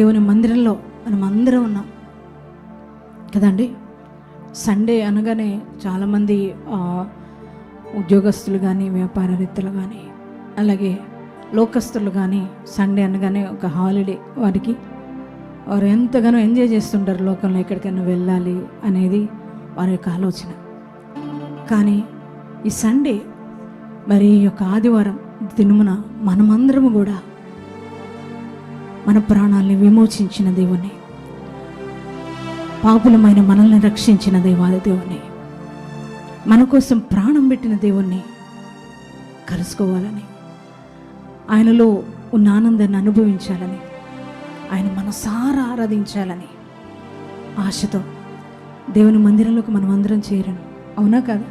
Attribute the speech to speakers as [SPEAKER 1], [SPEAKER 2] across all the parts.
[SPEAKER 1] దేవుని మందిరంలో మనం అందరం ఉన్నాం. కదండి? సండే అనగానే చాలామంది ఉద్యోగస్తులు కానీ వ్యాపారవేత్తలు కానీ అలాగే లోకస్తులు కానీ సండే అనగానే ఒక హాలిడే వారికి వారు ఎంతగానో ఎంజాయ్ చేస్తుంటారు లోకంలో ఎక్కడికైనా వెళ్ళాలి అనేది వారి యొక్క ఆలోచన. కానీ ఈ సండే మరి ఈ యొక్క ఆదివారం దినమున మనమందరము కూడా మన ప్రాణాల్ని విమోచించిన దేవుని. పాపులమైన మనల్ని రక్షించిన దేవాది దేవుని. మన కోసం ప్రాణం పెట్టిన దేవుణ్ణి కలుసుకోవాలని. ఆయనలో ఉన్న ఆనందాన్ని అనుభవించాలని. ఆయన మనసారా ఆరాధించాలని ఆశతో దేవుని మందిరంలోకి మనం అందరం చేరను. అవునా కాదు?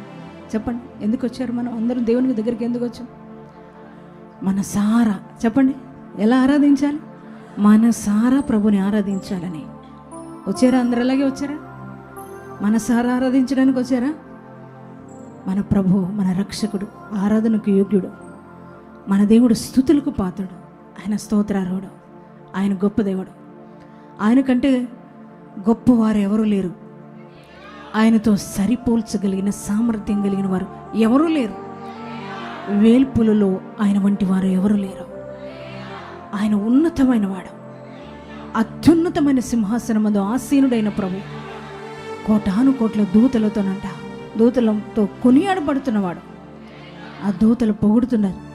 [SPEAKER 1] చెప్పండి ఎందుకు వచ్చారు మనం? అందరం దేవుని దగ్గరికి ఎందుకు వచ్చాం? మనసారా చెప్పండి ఎలా ఆరాధించాలి? మనసారా ప్రభుని ఆరాధించాలని. వచ్చారా? అందరు అలాగే వచ్చారా? మనసారా ఆరాధించడానికి వచ్చారా? మన ప్రభు మన రక్షకుడు ఆరాధనకు యోగ్యుడు మన దేవుడు స్థుతులకు పాత్రుడు ఆయన స్తోత్రార్హుడు ఆయన గొప్ప దేవుడు. ఆయన కంటే గొప్పవారు ఎవరూ లేరు. ఆయనతో సరిపోల్చగలిగిన సామర్థ్యం కలిగిన వారు ఎవరూ లేరు. వేల్పులలో ఆయన వంటి వారు ఎవరూ లేరు. ఆయన ఉన్నతమైన వాడు. అత్యున్నతమైన సింహాసనమందు ఆసీనుడైన ప్రభు. కోటాను కోట్ల దూతలతోనంట. దూతలతో కొనియాడబడుతున్నవాడు. ఆ దూతలు పొగుడుతున్నారు.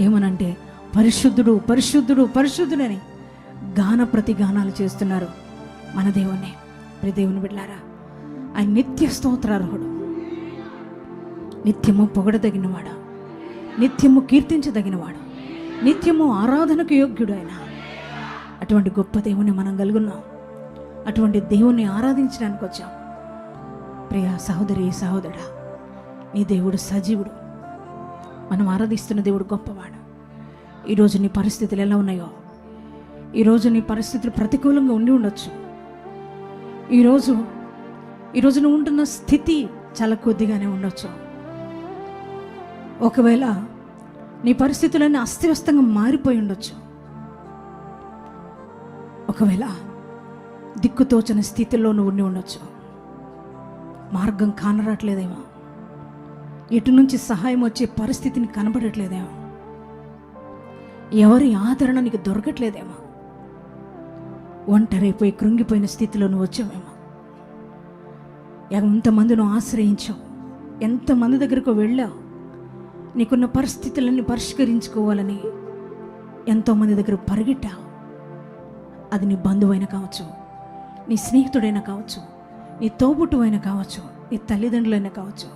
[SPEAKER 1] ఏమనంటే పరిశుద్ధుడు పరిశుద్ధుడు పరిశుద్ధుడని గాన ప్రతి గానాలు చేస్తున్నారు మన దేవుణ్ణి. ప్రి దేవుని బిడ్డారా ఆయన నిత్య స్తోత్రార్హుడు. నిత్యము పొగడదగినవాడు. నిత్యము కీర్తించదగినవాడు. నిత్యము ఆరాధనకు యోగ్యుడు అటువంటి గొప్ప దేవుని మనం కలుగున్నాం. అటువంటి దేవుణ్ణి ఆరాధించడానికి వచ్చాం. ప్రియ సహోదరి సహోదరా నీ దేవుడు సజీవుడు. మనం ఆరాధిస్తున్న దేవుడు గొప్పవాడు. ఈరోజు నీ పరిస్థితులు ఎలా ఉన్నాయో? ఈరోజు నీ పరిస్థితులు ప్రతికూలంగా ఉండి ఉండొచ్చు. ఈరోజు ఈరోజు నువ్వు ఉంటున్న స్థితి చాలా కొద్దిగానే ఉండొచ్చు. ఒకవేళ నీ పరిస్థితులన్నీ అస్తవ్యస్తంగా మారిపోయి ఉండొచ్చు. ఒకవేళ దిక్కుతోచని స్థితిలో నువ్వు ఉండి ఉండొచ్చు. మార్గం కానరాట్లేదేమో. ఎటు నుంచి సహాయం వచ్చే పరిస్థితిని కనబడట్లేదేమో. ఎవరి ఆదరణ నీకు దొరకట్లేదేమో. ఒంటరైపోయి కృంగిపోయిన స్థితిలో నువ్వు వచ్చావేమో. ఎంతమంది నువ్వు ఆశ్రయించావు? ఎంతమంది దగ్గరకు వెళ్ళావు? నీకున్న పరిస్థితులన్నీ పరిష్కరించుకోవాలని ఎంతోమంది దగ్గర పరిగెట్టావు. అది నీ బంధువైనా కావచ్చు నీ స్నేహితుడైనా కావచ్చు నీ తోబుట్టువైనా కావచ్చు నీ తల్లిదండ్రులైనా కావచ్చు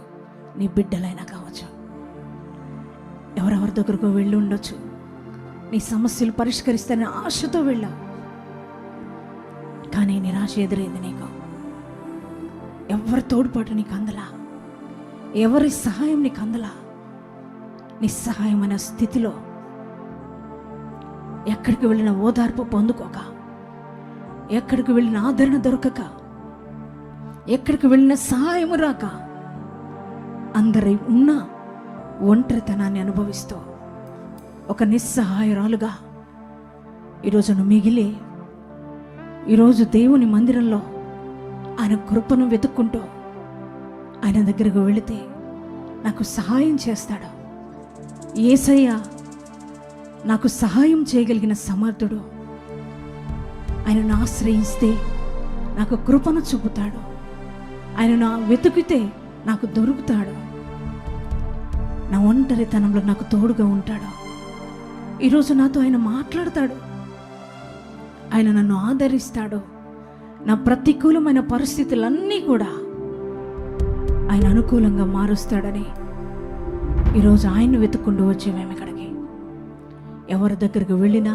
[SPEAKER 1] నీ బిడ్డలైనా కావచ్చు. ఎవరెవరి దగ్గరకు వెళ్ళి ఉండొచ్చు. నీ సమస్యలు పరిష్కరిస్తారని ఆశతో వెళ్ళా కానీ నిరాశ ఎదురైంది నీకు. ఎవరి తోడ్పాటు నీకు అందలా? ఎవరి సహాయం నీకు అందలా? నిస్సహాయమైన స్థితిలో ఎక్కడికి వెళ్ళిన ఓదార్పు పొందుకోక ఎక్కడికి వెళ్ళిన ఆదరణ దొరకక ఎక్కడికి వెళ్ళిన సహాయము రాక అందరి ఉన్న ఒంటరితనాన్ని అనుభవిస్తూ ఒక నిస్సహాయరాలుగా ఈరోజును మిగిలి ఈరోజు దేవుని మందిరంలో ఆయన కృపను వెతుక్కుంటూ ఆయన దగ్గరకు వెళితే నాకు సహాయం చేస్తాడు. ఏసయ్య నాకు సహాయం చేయగలిగిన సమర్థుడు. ఆయనను ఆశ్రయిస్తే నాకు కృపను చూపుతాడు. ఆయన నా వెతికితే నాకు దొరుకుతాడు. నా ఒంటరితనంలో నాకు తోడుగా ఉంటాడు. ఈరోజు నాతో ఆయన మాట్లాడతాడు. ఆయన నన్ను ఆదరిస్తాడు. నా ప్రతికూలమైన పరిస్థితులన్నీ కూడా ఆయన అనుకూలంగా మారుస్తాడని ఈరోజు ఆయన్ని వెతుక్కుంటూ వచ్చేమేమి ఇక్కడికి. ఎవరి దగ్గరికి వెళ్ళినా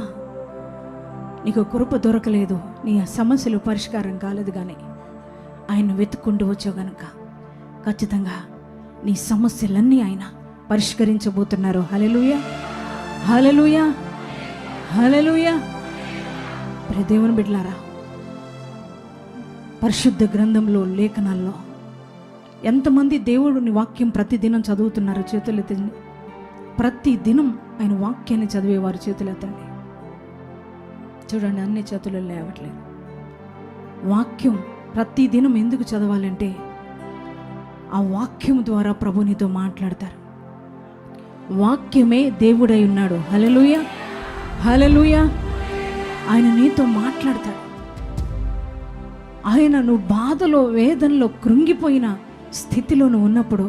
[SPEAKER 1] నీకు కృప దొరకలేదు నీ సమస్యలు పరిష్కారం కాలేదు కానీ ఆయన వెతుక్కుంటూ వచ్చావు గనుక ఖచ్చితంగా నీ సమస్యలన్నీ ఆయన పరిష్కరించబోతున్నారు. హలలుయ హలలుయ హలలుయ ప్రియ దేవుని బిడ్డలారా పరిశుద్ధ గ్రంథంలో లేఖనాల్లో ఎంతమంది దేవుడిని వాక్యం ప్రతిదినం చదువుతున్నారు చేతులెత్తండి ప్రతి దినం ఆయన వాక్యాన్ని చదివేవారు చేతులెత్తండి చూడండి అన్ని చేతులు లేవట్లేదు. వాక్యం ప్రతి దినం ఎందుకు చదవాలంటే ఆ వాక్యం ద్వారా ప్రభు నీతో మాట్లాడతారు. వాక్యమే దేవుడై ఉన్నాడు. హలలుయ హలలుయ ఆయన నీతో మాట్లాడతాడు. ఆయన నువ్వు బాధలో వేదనలో కృంగిపోయిన స్థితిలో నువ్వు ఉన్నప్పుడు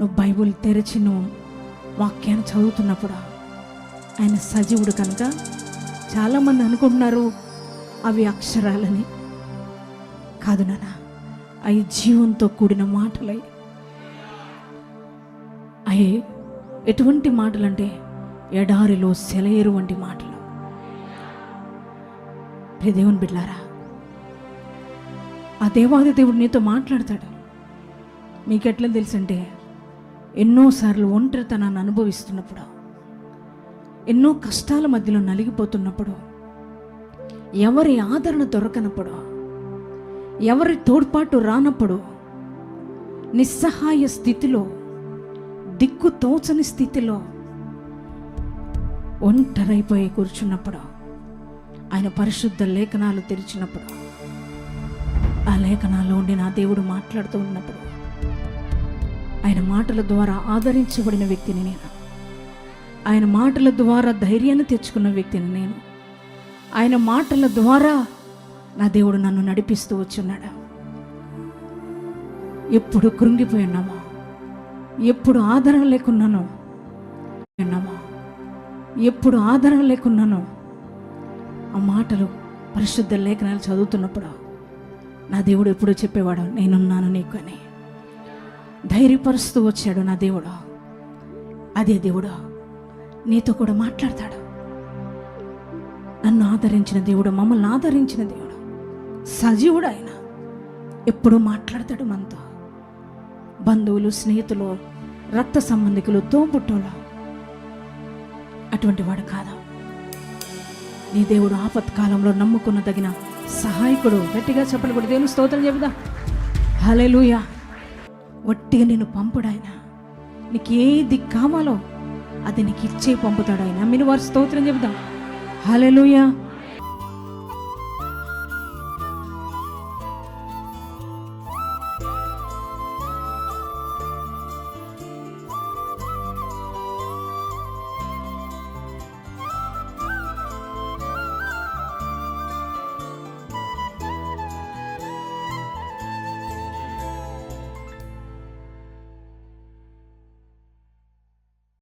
[SPEAKER 1] నువ్వు బైబుల్ తెరిచి నువ్వు వాక్యాన్ని చదువుతున్నప్పుడు ఆయన సజీవుడు కనుక చాలామంది అనుకుంటున్నారు అవి అక్షరాలని. కాదు నాన్న అవి జీవంతో కూడిన మాటలై. అవి ఎటువంటి మాటలంటే ఎడారిలో సెలయేరు వంటి మాటలు. దేవుని బిడ్లారా ఆ దేవాది దేవుడు నీతో మాట్లాడతాడు. మీకు ఎట్లా తెలుసంటే ఎన్నోసార్లు ఒంటరితనాన్ని అనుభవిస్తున్నప్పుడు ఎన్నో కష్టాల మధ్యలో నలిగిపోతున్నప్పుడు ఎవరి ఆదరణ దొరకనప్పుడు ఎవరి తోడ్పాటు రానప్పుడు నిస్సహాయ స్థితిలో దిక్కు తోచని స్థితిలో ఒంటరైపోయి కూర్చున్నప్పుడు ఆయన పరిశుద్ధ లేఖనాలు తెరిచినప్పుడు ఆ లేఖనాల్లో ఉండి నా దేవుడు మాట్లాడుతూ ఉన్నప్పుడు ఆయన మాటల ద్వారా ఆదరించబడిన వ్యక్తిని నేను. ఆయన మాటల ద్వారా ధైర్యాన్ని తెచ్చుకున్న వ్యక్తిని నేను. ఆయన మాటల ద్వారా నా దేవుడు నన్ను నడిపిస్తూ వచ్చున్నాడు. ఎప్పుడు కృంగిపోయి ఉన్నామో ఎప్పుడు ఆదరణ లేకున్నానో ఉన్నామో ఎప్పుడు ఆదరణ లేకున్నానో ఆ మాటలు పరిశుద్ధ లేఖనాలు చదువుతున్నప్పుడు నా దేవుడు ఎప్పుడూ చెప్పేవాడు నేనున్నాను నీకు అని ధైర్యపరుస్తూ వచ్చాడు నా దేవుడు. అదే దేవుడు నీతో కూడా మాట్లాడతాడు. నన్ను ఆదరించిన దేవుడు మమ్మల్ని ఆదరించిన దేవుడు సజీవుడు ఆయన. ఎప్పుడూ మాట్లాడతాడు మనతో. బంధువులు స్నేహితులు రక్త సంబంధికులు తోబుట్టోలు అటువంటి వాడు కాదా. నీ దేవుడు ఆపత్కాలంలో నమ్ముకున్న తగిన సహాయకుడు గట్టిగా చెప్పలు కూడా దేవుని స్తోత్రం చెబుదా. లూయ వట్టిగా నేను పంపుడు ఆయన. నీకు ఏది కావాలో అది నీకు ఇచ్చే పంపుతాడు ఆయన. మీరు వారు స్తోత్రం చెబుదాం. హలెలుయా